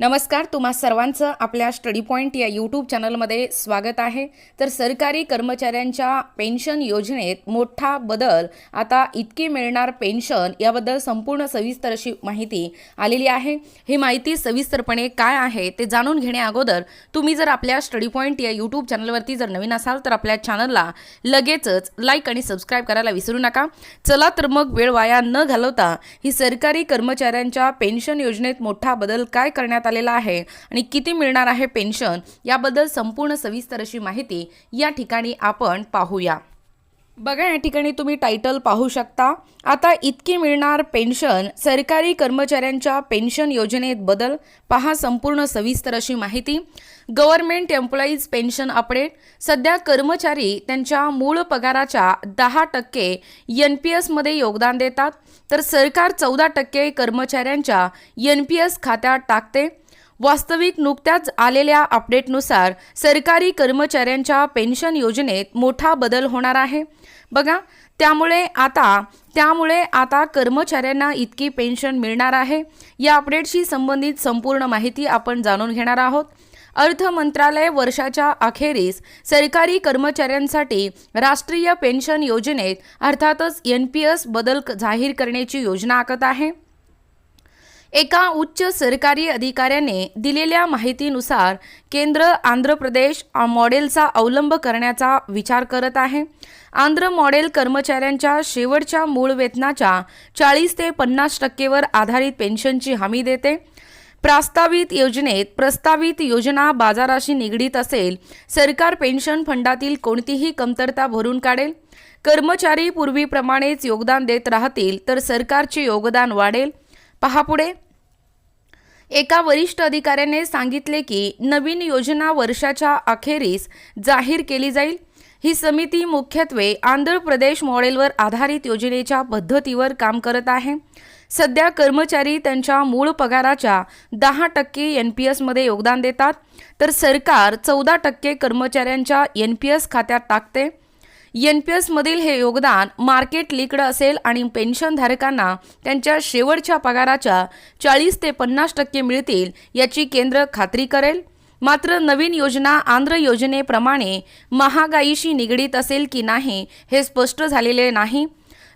नमस्कार तुम्हा सर्वांचं आपल्या स्टडी पॉईंट या यूट्यूब चॅनलमध्ये स्वागत आहे. तर सरकारी कर्मचाऱ्यांच्या पेन्शन योजनेत मोठा बदल आता इतकी मिळणार पेन्शन याबद्दल संपूर्ण सविस्तर अशी माहिती आलेली आहे. ही माहिती सविस्तरपणे काय आहे ते जाणून घेण्या अगोदर तुम्ही जर आपल्या स्टडी पॉईंट या यूट्यूब चॅनलवरती जर नवीन असाल तर आपल्या चॅनलला लगेचच लाईक आणि सबस्क्राईब करायला विसरू नका. चला तर मग वेळ वाया न घालवता ही सरकारी कर्मचाऱ्यांच्या पेन्शन योजनेत मोठा बदल काय करण्यात आलेला आहे आणि किती मिळणार आहे पेन्शन याबद्दल संपूर्ण सविस्तर अशी माहिती या ठिकाणी आपण पाहूया. बघा या ठिकाणी तुम्ही टायटल पाहू शकता. आता इतकी मिळणार पेन्शन सरकारी कर्मचाऱ्यांच्या पेन्शन योजनेत बदल. पहा संपूर्ण सविस्तर अशी माहिती. गव्हर्नमेंट एम्प्लॉईज पेन्शन अपडेट सध्या कर्मचारी त्यांच्या मूळ पगाराच्या दहा टक्के एन पी एसमध्ये योगदान देतात. तर सरकार चौदा टक्के कर्मचाऱ्यांच्या एन पी एस खात्यात टाकते. वास्तविक नुकत्याच आलेल्या अपडेटनुसार सरकारी कर्मचाऱ्यांच्या पेन्शन योजनेत मोठा बदल होणार आहे. बघा त्यामुळे आता त्यामुळे आता कर्मचाऱ्यांना इतकी पेन्शन मिळणार आहे. या अपडेटशी संबंधित संपूर्ण माहिती आपण जाणून घेणार आहोत. अर्थ मंत्रालय वर्षाच्या अखेरीस सरकारी कर्मचाऱ्यांसाठी राष्ट्रीय पेन्शन योजनेत अर्थातच एन पी एस बदल जाहीर करण्याची योजना आखत आहे. एका उच्च सरकारी अधिकाऱ्याने दिलेल्या माहितीनुसार केंद्र आंध्र प्रदेश मॉडेलचा अवलंब करण्याचा विचार करत आहे. आंध्र मॉडेल कर्मचाऱ्यांच्या शेवटच्या मूळ वेतनाच्या चाळीस ते पन्नास टक्केवर आधारित पेन्शनची हमी देते. प्रस्तावित योजनेत प्रस्तावित योजना बाजाराशी निगडीत असेल सरकार पेन्शन फंडातील कोणतीही कमतरता भरून काढेल. कर्मचारी पूर्वीप्रमाणेच योगदान देत राहतील तर सरकारचे योगदान वाढेल. पहा पुढे. एका वरिष्ठ अधिकाऱ्याने सांगितले की नवीन योजना वर्षाच्या अखेरीस जाहीर केली जाईल. ही समिती मुख्यत्वे आंध्र प्रदेश मॉडेलवर आधारित योजनेच्या पद्धतीवर काम करत आहे. सध्या कर्मचारी त्यांच्या मूळ पगाराच्या दहा टक्के एन पी एसमध्ये योगदान देतात तर सरकार चौदा टक्के कर्मचाऱ्यांच्या एन पी एस खात्यात टाकते. एन पी एसमधील हे योगदान मार्केट लिक्ड असेल आणि पेन्शनधारकांना त्यांच्या शेवटच्या पगाराच्या चाळीस ते पन्नास टक्के मिळतील याची केंद्र खात्री करेल. मात्र नवीन योजना आंध्र योजनेप्रमाणे महागाईशी निगडीत असेल की नाही हे स्पष्ट झालेले नाही.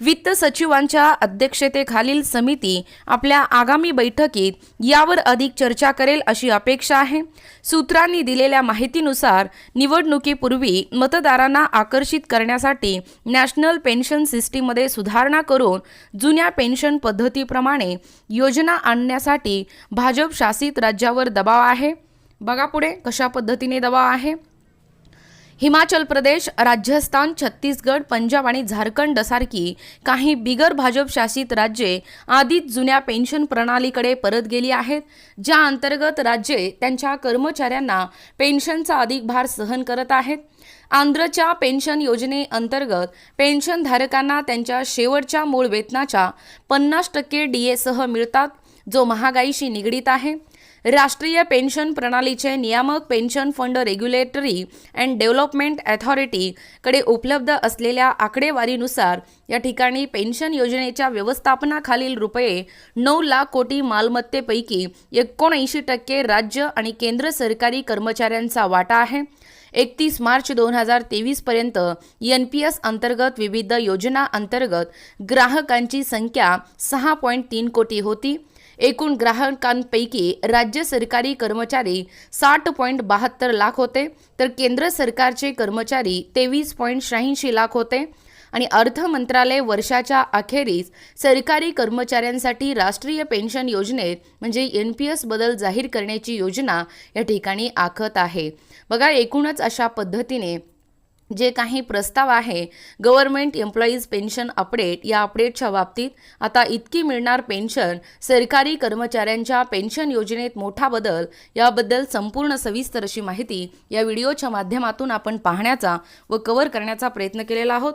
वित्त सचिवांच्या अध्यक्षतेखालील समिती आपल्या आगामी बैठकीत यावर अधिक चर्चा करेल अशी अपेक्षा आहे. सूत्रांनी दिलेल्या माहितीनुसार निवडणुकीपूर्वी मतदारांना आकर्षित करण्यासाठी नॅशनल पेन्शन सिस्टीममध्ये सुधारणा करून जुन्या पेन्शन पद्धतीप्रमाणे योजना आणण्यासाठी भाजप शासित राज्यावर दबाव आहे. बघा पुढे कशा पद्धतीने दबाव आहे. हिमाचल प्रदेश राजस्थान छत्तीसगड पंजाब आणि झारखंड सारखी काही बिगर भाजप शासित राज्ये आधीच जुन्या पेन्शन प्रणालीकडे परत गेली आहेत ज्या अंतर्गत राज्ये त्यांच्या कर्मचाऱ्यांना पेन्शनचा अधिक भार सहन करत आहेत. आंध्रच्या पेन्शन योजनेअंतर्गत पेन्शनधारकांना त्यांच्या शेवटच्या मूळ वेतनाच्या पन्नास टक्के डीएसह मिळतात जो महागाईशी निगडीत आहे. राष्ट्रीय पेन्शन प्रणालीचे नियामक pension fund regulatory and development अथॉरिटीकडे उपलब्ध असलेल्या आकडेवारीनुसार या ठिकाणी पेन्शन योजनेच्या व्यवस्थापनाखालील रुपये नऊ लाख कोटी मालमत्तेपैकी एकोणऐंशी टक्के राज्य आणि केंद्र सरकारी कर्मचाऱ्यांचा वाटा आहे. एकतीस मार्च दोन हजार तेवीसपर्यंत एन पी एस अंतर्गत विविध योजना अंतर्गत ग्राहकांची संख्या सहा पॉईंट तीन कोटी होती. एकूण ग्राहकांपैकी राज्य सरकारी कर्मचारी साठ पॉईंट बहात्तर लाख होते तर केंद्र सरकारचे कर्मचारी तेवीस पॉईंट शहाऐंशी लाख होते. आणि अर्थ मंत्रालय वर्षाच्या अखेरीस सरकारी कर्मचाऱ्यांसाठी राष्ट्रीय पेन्शन योजनेत म्हणजे एन पी एस बदल जाहीर करण्याची योजना या ठिकाणी आखत आहे. बघा एकूणच अशा पद्धतीने जे काही प्रस्ताव आहे गव्हर्नमेंट एम्प्लॉईज पेन्शन अपडेट या अपडेटच्या बाबतीत आता इतकी मिळणार पेन्शन सरकारी कर्मचाऱ्यांच्या पेन्शन योजनेत मोठा बदल याबद्दल संपूर्ण सविस्तर अशी माहिती या व्हिडिओच्या माध्यमातून आपण पाहण्याचा व कव्हर करण्याचा प्रयत्न केलेला आहोत.